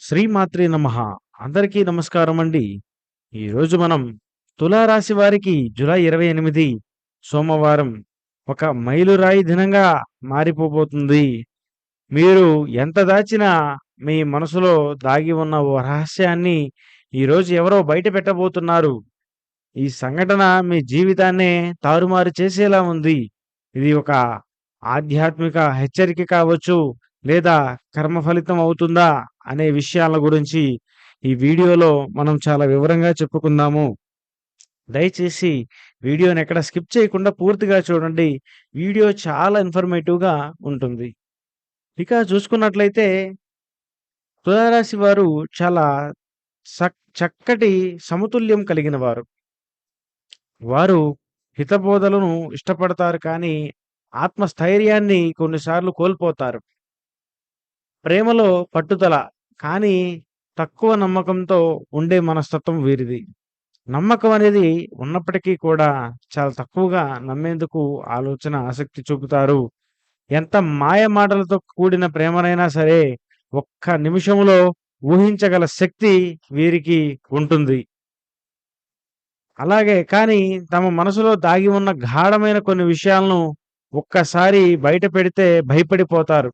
శ్రీమాత్రి నమ. అందరికీ నమస్కారం అండి. ఈరోజు మనం తులారాశి వారికి జూలై ఇరవై ఎనిమిది సోమవారం ఒక మైలురాయి దినంగా మారిపోబోతుంది. మీరు ఎంత దాచినా మీ మనసులో దాగి ఉన్న ఓ రహస్యాన్ని ఈరోజు ఎవరో బయట పెట్టబోతున్నారు. ఈ సంఘటన మీ జీవితాన్నే తారుమారు చేసేలా ఉంది. ఇది ఒక ఆధ్యాత్మిక హెచ్చరిక కావచ్చు లేదా కర్మ ఫలితం అవుతుందా అనే విషయాల గురించి ఈ వీడియోలో మనం చాలా వివరంగా చెప్పుకుందాము. దయచేసి వీడియోని ఎక్కడ స్కిప్ చేయకుండా పూర్తిగా చూడండి. వీడియో చాలా ఇన్ఫర్మేటివ్గా ఉంటుంది. ఇక చూసుకున్నట్లయితే తులారాశి వారు చాలా చక్కటి సమతుల్యం కలిగిన వారు. వారు హితబోధలను ఇష్టపడతారు కానీ ఆత్మస్థైర్యాన్ని కొన్నిసార్లు కోల్పోతారు. ప్రేమలో పట్టుదల కానీ తక్కువ నమ్మకంతో ఉండే మనస్తత్వం వీరిది. నమ్మకం అనేది ఉన్నప్పటికీ కూడా చాలా తక్కువగా నమ్మేందుకు ఆలోచన ఆసక్తి చూపుతారు. ఎంత మాయ మాటలతో కూడిన ప్రేమనైనా సరే ఒక్క నిమిషంలో ఊహించగల శక్తి వీరికి ఉంటుంది. అలాగే కానీ తమ మనసులో దాగి ఉన్న గాఢమైన కొన్ని విషయాలను ఒక్కసారి బయట పెడితే భయపడిపోతారు.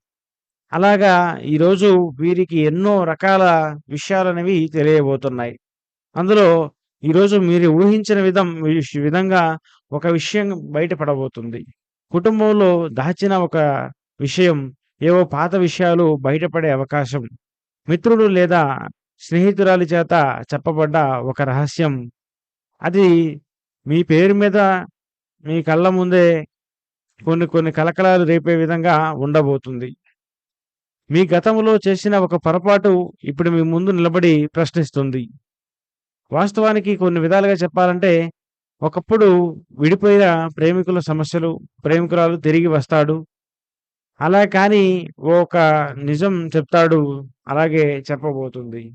అలాగా ఈరోజు వీరికి ఎన్నో రకాల విషయాలనేవి తెలియబోతున్నాయి. అందులో ఈరోజు మీరు ఊహించిన విధం విధంగా ఒక విషయం బయటపడబోతుంది. కుటుంబంలో దాచిన ఒక విషయం ఏవో పాత విషయాలు బయటపడే అవకాశం మిత్రుడు లేదా స్నేహితురాలి చేత చెప్పబడ్డ ఒక రహస్యం. అది మీ పేరు మీద మీ కళ్ళ ముందే కొన్ని కొన్ని కలకలాలు రేపే విధంగా ఉండబోతుంది. మీ గతంలో చేసిన ఒక పొరపాటు ఇప్పుడు మీ ముందు నిలబడి ప్రశ్నిస్తుంది. వాస్తవానికి కొన్ని విధాలుగా చెప్పాలంటే ఒకప్పుడు విడిపోయిన ప్రేమికుల సమస్యలు ప్రేమికురాలు తిరిగి వస్తాడు. అలా కానీ ఒక నిజం చెప్తాడు అలాగే చెప్పబోతుంది.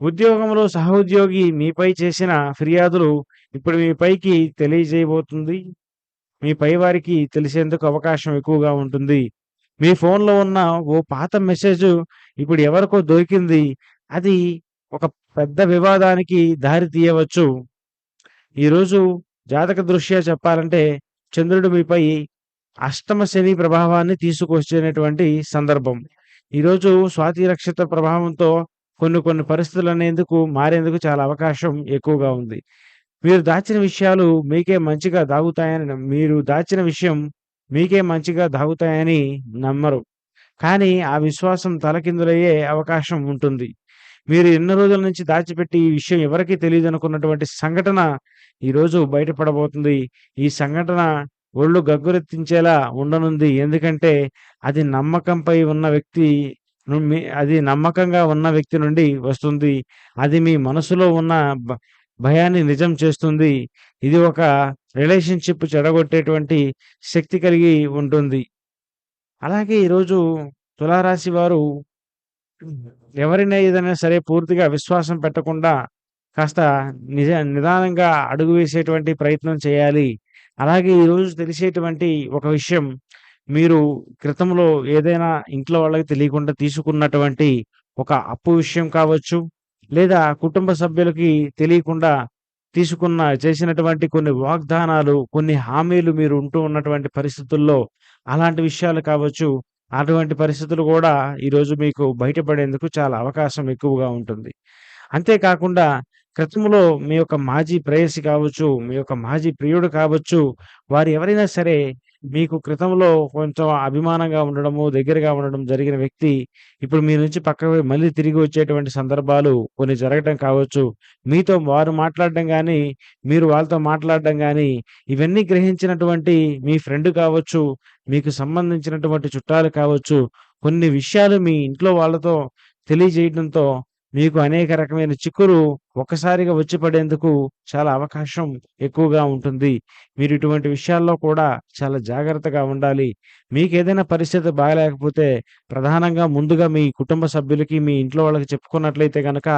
ఉద్యోగంలో సహోద్యోగి మీపై చేసిన ఫిర్యాదులు ఇప్పుడు మీపైకి తెలియజేయబోతుంది. మీ పై వారికి తెలిసేందుకు అవకాశం ఎక్కువగా ఉంటుంది. మీ ఫోన్లో ఉన్న ఓ పాత మెసేజ్ ఇప్పుడు ఎవరికో దొరికింది. అది ఒక పెద్ద వివాదానికి దారి తీయవచ్చు. ఈరోజు జాతక దృష్ట్యా చెప్పాలంటే చంద్రుడు మీపై అష్టమ శని ప్రభావాన్ని తీసుకొచ్చేటువంటి సందర్భం. ఈరోజు స్వాతి రక్షిత ప్రభావంతో కొన్ని కొన్ని పరిస్థితులు అనేందుకు మారేందుకు చాలా అవకాశం ఎక్కువగా ఉంది. మీరు దాచిన విషయాలు మీకే మంచిగా దాగుతాయని మీరు దాచిన విషయం మీకే మంచిగా దాగుతాయని నమ్మరు. కానీ ఆ విశ్వాసం తలకిందులయ్యే అవకాశం ఉంటుంది. మీరు ఎన్నో రోజుల నుంచి దాచిపెట్టి ఈ విషయం ఎవరికీ తెలియదు అనుకున్నటువంటి సంఘటన ఈరోజు బయటపడబోతుంది. ఈ సంఘటన ఒళ్ళు గగ్గురెత్తించేలా ఉండనుంది. ఎందుకంటే అది నమ్మకంపై ఉన్న వ్యక్తి ను- అది నమ్మకంగా ఉన్న వ్యక్తి నుండి వస్తుంది. అది మీ మనసులో ఉన్న భయాన్ని నిజం చేస్తుంది. ఇది ఒక రిలేషన్షిప్ చెడగొట్టేటువంటి శక్తి కలిగి ఉంటుంది. అలాగే ఈరోజు తులారాశి వారు ఎవరిని ఏదైనా సరే పూర్తిగా విశ్వాసం పెట్టకుండా కాస్త నిజ నిదానంగా అడుగు వేసేటువంటి ప్రయత్నం చేయాలి. అలాగే ఈరోజు తెలిసేటువంటి ఒక విషయం మీరు క్రితంలో ఏదైనా ఇంట్లో వాళ్ళకి తెలియకుండా తీసుకున్నటువంటి ఒక అప్పు విషయం కావచ్చు లేదా కుటుంబ సభ్యులకి తెలియకుండా తీసుకున్న చేసినటువంటి కొన్ని వాగ్దానాలు కొన్ని హామీలు మీరు ఉంటూ ఉన్నటువంటి పరిస్థితుల్లో అలాంటి విషయాలు కావచ్చు అటువంటి పరిస్థితులు కూడా ఈరోజు మీకు బయటపడేందుకు చాలా అవకాశం ఎక్కువగా ఉంటుంది. అంతేకాకుండా క్రితంలో మీ యొక్క మాజీ ప్రేయసి కావచ్చు మీ యొక్క మాజీ ప్రియుడు కావచ్చు వారు ఎవరైనా సరే మీకు క్రితంలో కొంచెం అభిమానంగా ఉండడము దగ్గరగా ఉండడం జరిగిన వ్యక్తి ఇప్పుడు మీ నుంచి పక్కకు మళ్ళీ తిరిగి వచ్చేటువంటి సందర్భాలు కొన్ని జరగటం కావచ్చు. మీతో వారు మాట్లాడడం కానీ మీరు వాళ్ళతో మాట్లాడడం కానీ ఇవన్నీ గ్రహించినటువంటి మీ ఫ్రెండ్ కావచ్చు మీకు సంబంధించినటువంటి చుట్టాలు కావచ్చు కొన్ని విషయాలు మీ ఇంట్లో వాళ్ళతో తెలియజేయడంతో మీకు అనేక రకమైన చిక్కులు ఒక్కసారిగా వచ్చి పడేందుకు చాలా అవకాశం ఎక్కువగా ఉంటుంది. మీరు ఇటువంటి విషయాల్లో కూడా చాలా జాగ్రత్తగా ఉండాలి. మీకు ఏదైనా పరిస్థితి బాగలేకపోతే ప్రధానంగా ముందుగా మీ కుటుంబ సభ్యులకి మీ ఇంట్లో వాళ్ళకి చెప్పుకున్నట్లయితే కనుక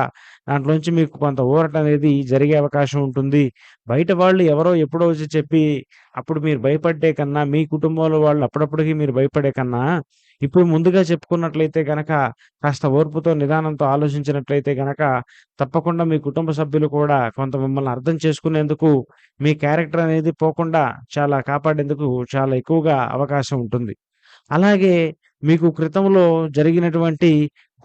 దాంట్లోంచి మీకు కొంత ఊరట అనేది జరిగే అవకాశం ఉంటుంది. బయట వాళ్ళు ఎవరో ఎప్పుడో వచ్చి చెప్పి అప్పుడు మీరు భయపడ్డే కన్నా మీ కుటుంబంలో వాళ్ళు అప్పుడప్పటికి మీరు భయపడే కన్నా ఇప్పుడు ముందుగా చెప్పుకున్నట్లయితే గనక కాస్త ఓర్పుతో, నిదానంతో ఆలోచించినట్లయితే గనక తప్పకుండా మీ కుటుంబ సభ్యులు కూడా కొంత మిమ్మల్ని అర్థం చేసుకునేందుకు, మీ క్యారెక్టర్ అనేది పోకుండా చాలా కాపాడేందుకు చాలా ఎక్కువగా అవకాశం ఉంటుంది. అలాగే మీకు క్రితంలో జరిగినటువంటి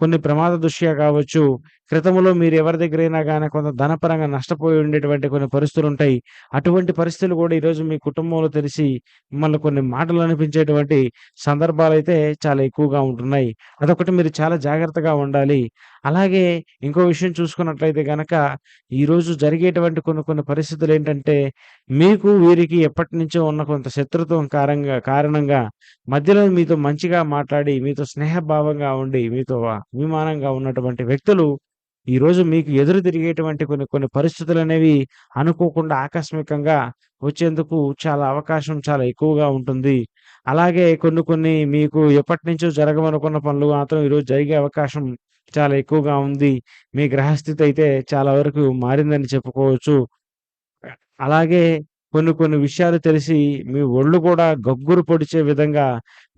కొన్ని ప్రమాద దృష్ట్యా కావచ్చు, క్రితంలో మీరు ఎవరి దగ్గరైనా కానీ కొంత ధనపరంగా నష్టపోయి ఉండేటువంటి కొన్ని పరిస్థితులు ఉంటాయి అటువంటి పరిస్థితులు కూడా ఈరోజు మీ కుటుంబంలో తెలిసి మిమ్మల్ని కొన్ని మాటలు అనిపించేటువంటి సందర్భాలైతే చాలా ఎక్కువగా ఉంటున్నాయి. అదొకటి మీరు చాలా జాగ్రత్తగా ఉండాలి. అలాగే ఇంకో విషయం చూసుకున్నట్లయితే గనక ఈరోజు జరిగేటువంటి కొన్ని కొన్ని పరిస్థితులు ఏంటంటే మీకు వీరికి ఎప్పటినుంచో ఉన్న కొంత శత్రుత్వం కారంగా కారణంగా మధ్యలో మీతో మంచిగా మాట్లాడి, మీతో స్నేహభావంగా ఉండి, మీతో అభిమానంగా ఉన్నటువంటి వ్యక్తులు ఈరోజు మీకు ఎదురు తిరిగేటువంటి కొన్ని కొన్ని పరిస్థితులు అనేవి అనుకోకుండా ఆకస్మికంగా వచ్చేందుకు చాలా అవకాశం చాలా ఎక్కువగా ఉంటుంది. అలాగే కొన్ని కొన్ని మీకు ఎప్పటినుంచో జరగమనుకున్న పనులు మాత్రం ఈరోజు జరిగే అవకాశం చాలా ఎక్కువగా ఉంది. మీ గ్రహస్థితి అయితే చాలా వరకు మారిందని చెప్పుకోవచ్చు. అలాగే కొన్ని కొన్ని విషయాలు తెలిసి మీ ఒళ్ళు కూడా గగ్గురు పొడిచే విధంగా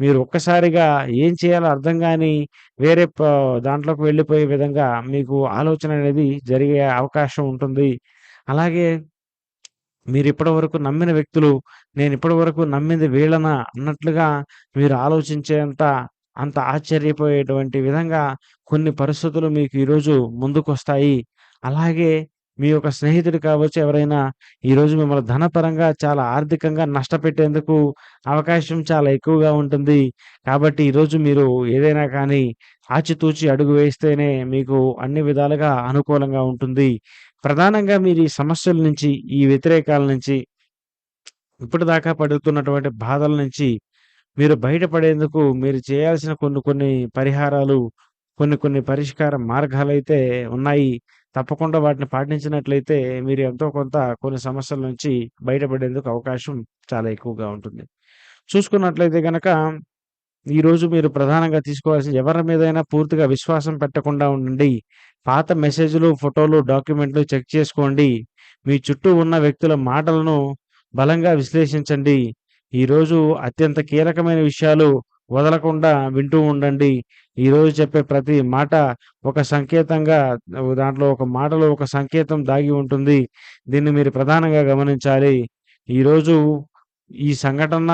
మీరు ఒక్కసారిగా ఏం చేయాలో అర్థం కానీ వేరే దాంట్లోకి వెళ్ళిపోయే విధంగా మీకు ఆలోచన అనేది జరిగే అవకాశం ఉంటుంది. అలాగే మీరు వరకు నమ్మిన వ్యక్తులు నేను వరకు నమ్మింది వీళ్ళనా అన్నట్లుగా మీరు ఆలోచించేంత అంత ఆశ్చర్యపోయేటువంటి విధంగా కొన్ని పరిస్థితులు మీకు ఈరోజు ముందుకొస్తాయి. అలాగే మీ యొక్క స్నేహితుడు కావచ్చు ఎవరైనా ఈరోజు మిమ్మల్ని ధనపరంగా చాలా ఆర్థికంగా నష్టపెట్టేందుకు అవకాశం చాలా ఎక్కువగా ఉంటుంది. కాబట్టి ఈరోజు మీరు ఏదైనా కానీ ఆచితూచి అడుగు వేస్తేనే మీకు అన్ని విధాలుగా అనుకూలంగా ఉంటుంది. ప్రధానంగా మీరు ఈ సమస్యల నుంచి, ఈ వ్యతిరేకాల నుంచి ఇప్పటిదాకా పడుతున్నటువంటి బాధల నుంచి మీరు బయటపడేందుకు మీరు చేయాల్సిన కొన్ని కొన్ని పరిహారాలు, కొన్ని కొన్ని పరిష్కార అయితే ఉన్నాయి. తప్పకుండా వాటిని పాటించినట్లయితే మీరు ఎంతో కొంత కొన్ని సమస్యల నుంచి బయటపడేందుకు అవకాశం చాలా ఎక్కువగా ఉంటుంది. చూసుకున్నట్లయితే గనక ఈరోజు మీరు ప్రధానంగా తీసుకోవాల్సిన ఎవరి మీదైనా పూర్తిగా విశ్వాసం పెట్టకుండా ఉండండి. పాత మెసేజ్‌లు, ఫోటోలు, డాక్యుమెంట్‌లు చెక్ చేసుకోండి. మీ చుట్టూ ఉన్న వ్యక్తుల మాటలను బలంగా విశ్లేషించండి. ఈరోజు అత్యంత కీలకమైన విషయాలు వదలకుండా వింటూ ఉండండి. ఈరోజు చెప్పే ప్రతి మాట ఒక సంకేతంగా దాంట్లో ఒక మాటలో ఒక సంకేతం దాగి ఉంటుంది. దీన్ని మీరు ప్రధానంగా గమనించాలి. ఈరోజు ఈ సంఘటన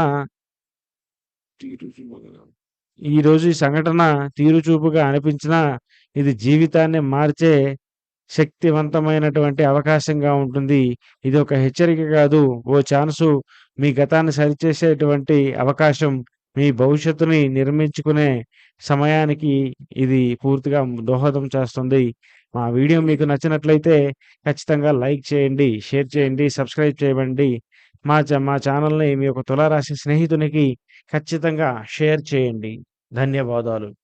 ఈరోజు ఈ సంఘటన తీరుచూపుగా అనిపించినా ఇది జీవితాన్ని మార్చే శక్తివంతమైనటువంటి అవకాశంగా ఉంటుంది. ఇది ఒక హెచ్చరిక కాదు. ఓ ఛాన్సు మీ గతాన్ని సరిచేసేటువంటి అవకాశం. మీ భవిష్యత్తుని నిర్మించుకునే సమయానికి ఇది పూర్తిగా దోహదం చేస్తుంది. మా వీడియో మీకు నచ్చినట్లయితే ఖచ్చితంగా లైక్ చేయండి, షేర్ చేయండి, సబ్స్క్రైబ్ చేయండి. మా మా ఛానల్ని మీ యొక్క తులారాశి స్నేహితునికి ఖచ్చితంగా షేర్ చేయండి. ధన్యవాదాలు.